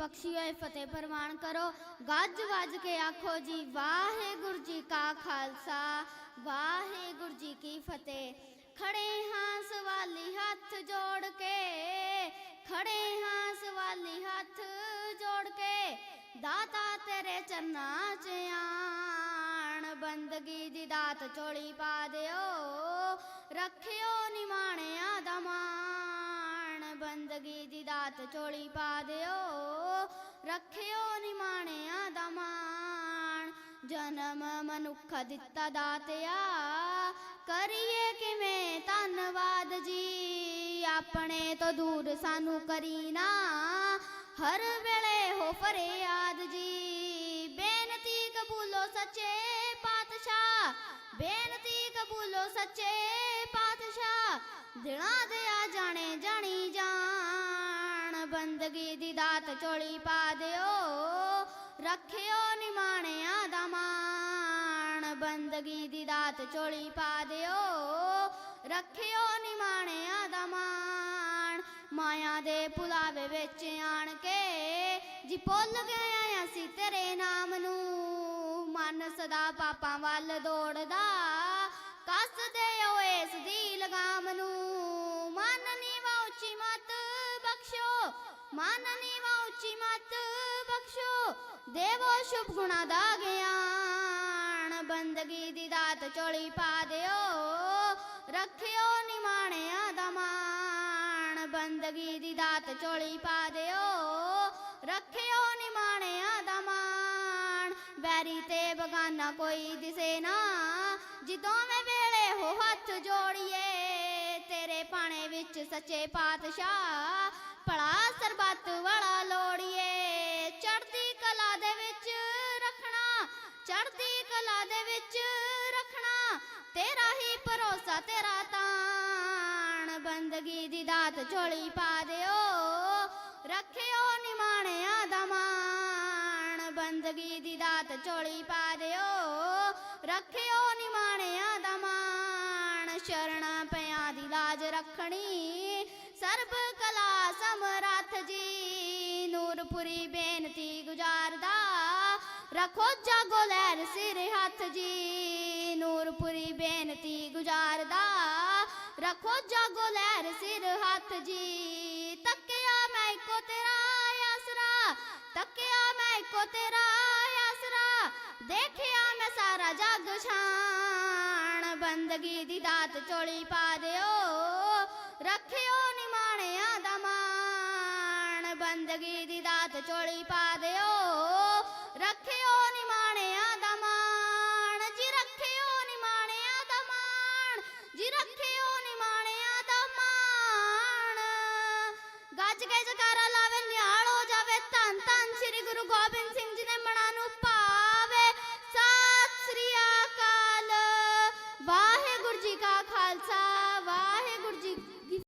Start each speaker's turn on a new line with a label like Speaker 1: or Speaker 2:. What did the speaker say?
Speaker 1: ਬਖਸ਼ੀ ਹੋਏ ਫਤਿਹ ਪ੍ਰਵਾਨ ਕਰੋ। ਗੱਜ ਵੱਜ ਕੇ ਆਖੋ ਜੀ, ਵਾਹਿਗੁਰੂ ਜੀ ਕਾ ਖਾਲਸਾ, ਵਾਹਿਗੁਰੂ ਜੀ ਕੀ ਫਤਿਹ। ਖੜੇ ਹਾਂ ਸਵਾਲੀ ਹੱਥ ਜੋੜ ਕੇ, ਖੜੇ ਹਾਂ ਸਵਾਲੀ ਹੱਥ ਜੋੜ ਕੇ, ਦਾਤਾ ਤੇਰੇ ਚਰਨਾਂ 'ਚ ਆਣ। ਬੰਦਗੀ ਦੀ ਦਾਤ ਝੋਲੀ ਪਾ ਦਿਓ, ਰੱਖਿਓ ਨਿਮਾਣਿਆਂ ਦਾ ਮਾਣ। ਬੰਦਗੀ ਦੀ ਦਾਤ ਝੋਲੀ ਪਾ ਦਿਓ ਰੱਖਿਓ ਨਿਮਾਣਿਆਂ ਦਾ ਮਾਣ। ਜਨਮ ਮਨੁੱਖ ਦਿੱਤਾ ਦਾਤਿਆ। ਕਰੀਏ ਕਿਵੇਂ ਧੰਨਵਾਦ ਜੀ। ਆਪਣੇ ਤੋਂ ਦੂਰ ਸਾਨੂੰ ਕਰੀ ਨਾ। ਹਰ ਵੇਲੇ ਹੋ ਫਰਿਆਦ ਜੀ। ਬੇਨਤੀ ਕਬੂਲੋ ਸੱਚੇ ਪਾਤਸ਼ਾਹ। ਬੇਨਤੀ ਕਬੂਲੋ ਸੱਚੇ ਪਾਤਸ਼ਾਹ। ਦਿਲਾਂ ਦੇ ਆ ਜਾਣੇ ਜਾਣੀ ਜਾਣ ਬੰਦਗੀ ਦੀ ਦਾਤ ਝੋਲੀ ਪਾ ਦਿਓ। ਰੱਖਿਓ ਨਿਮਾਣਿਆਂ ਦਾ ਮਾਣ। ਬੰਦਗੀ ਦੀ ਦਾਤ ਝੋਲੀ ਪਾ ਦਿਓ। ਰੱਖਿਓ ਨਿਮਾਣਿਆਂ ਦਾ ਮਾਣ। ਮਾਇਆ ਦੇ ਪੁਲਾਵੇ ਵਿੱਚ ਆਣ ਕੇ ਜੀ ਭੁੱਲ ਗਏ ਅਸੀਂ ਤੇਰੇ ਨਾਮ ਨੂੰ। ਮਨ ਸਦਾ ਪਾਪਾਂ ਵੱਲ ਦੌੜਦਾ। ਕੱਸ ਦਿਓ ਇਸ ਬਖਸ਼ੋ ਮਨ ਨੀਵਾ ਉੱਚੀ ਮਤ ਬਖਸ਼ੋ ਦੇਵੋ ਸ਼ੁਭ ਗੁਣਾ ਦਾ ਗਿਆਨ ਬੰਦਗੀ ਦੀ ਦਾਤ ਝੋਲੀ ਪਾ ਦਿਓ ਰੱਖਿਓ ਨਿਮਾਣਿਆਂ ਦਾ ਮਾਣ ਬੰਦਗੀ ਦੀ ਦਾਤ ਝੋਲੀ ਪਾ ਦਿਓ ਰੱਖਿਓ ਨਿਮਾਣਿਆਂ ਦਾ ਮਾਣ ਵੈਰੀ ਤੇ ਬਗਾਨਾ ਕੋਈ ਦਿਸੇ ਨਾ ਜਦੋਂ ਮੈਂ ਵੇਲੇ ਹੋ ਹੱਥ ਜੋੜੀਏ ਤੇਰੇ ਪਾਣੇ ਵਿੱਚ ਸੱਚੇ ਪਾਤਸ਼ਾਹ ਭਲਾ ਸਰਬੱਤ ਵਾਲਾ ਲੋੜੀਏ। ਚੜ੍ਹਦੀ ਕਲਾ ਦੇ ਵਿੱਚ ਰੱਖਣਾ, ਚੜ੍ਹਦੀ ਕਲਾ ਦੇ ਵਿੱਚ ਰੱਖਣਾ। ਤੇਰਾ ਹੀ ਭਰੋਸਾ, ਤੇਰਾ ਤਾਣ, ਬੰਦਗੀ ਦੀ ਦਾਤ ਝੋਲੀ ਪਾ ਦਿਓ। ਰੱਖਿਓ ਨਿਮਾਣਿਆਂ ਦਾ ਮਾਣ, ਬੰਦਗੀ ਦੀ ਦਾਤ ਝੋਲੀ ਪਾ ਦਿਓ। ਰੱਖਿਓ ਨਿਮਾਣਿਆਂ ਦਾ ਮਾਣ, ਸ਼ਰਣਾ ਪਿਆਂ ਦੀ ਲਾਜ ਰੱਖਣੀ। ਸਰਬ ਸਮਰੱਥ ਜੀ, ਨੂਰਪੁਰੀ ਬੇਨਤੀ ਗੁਜ਼ਾਰਦਾ। ਰੱਖੋ ਜਾਗੋ ਲਹਿਰ ਸਿਰ ਹੱਥ ਜੀ, ਨੂਰਪੁਰੀ ਬੇਨਤੀ ਗੁਜ਼ਾਰਦਾ। ਰੱਖੋ ਜਾਗੋ ਲਹਿਰ ਸਿਰ ਹੱਥ ਜੀ, ਤੱਕਿਆ ਮੈਂ ਇੱਕੋ ਤੇਰਾ ਆਸਰਾ, ਤੱਕਿਆ ਮੈਂ ਇੱਕੋ ਤੇਰਾ ਆਸਰਾ। ਦੇਖਿਆ ਮੈਂ ਸਾਰਾ ਜਗ ਛਾਣ, ਬੰਦਗੀ ਦੀ ਦਾਤ ਚੋਲੀ ਪਾ ਦਿਓ। ਰੱਖਿਓ ਨਿਮਾਣਿਆਂ ਜ਼ਿੰਦਗੀ ਦੀ ਦਾਤ ਚੋਲੀ ਪਾ ਦਿਓ। ਰੱਖਿਓ ਨਿਮਾਣਿਆਂ ਦਾ ਮਾਣ, ਜੀ ਰੱਖਿਓ ਨਿਮਾਣਿਆਂ ਦਾ ਮਾਣ, ਜੀ ਰੱਖਿਓ ਨਿਮਾਣਿਆਂ ਦਾ ਮਾਣ। ਗੱਜ ਕੇ ਜਕਾਰਾ ਲਾਵੇ ਨਿਹਾਲ ਹੋ ਜਾਵੇ ਧੰਨ ਧੰਨ ਸ੍ਰੀ ਗੁਰੂ ਗੋਬਿੰਦ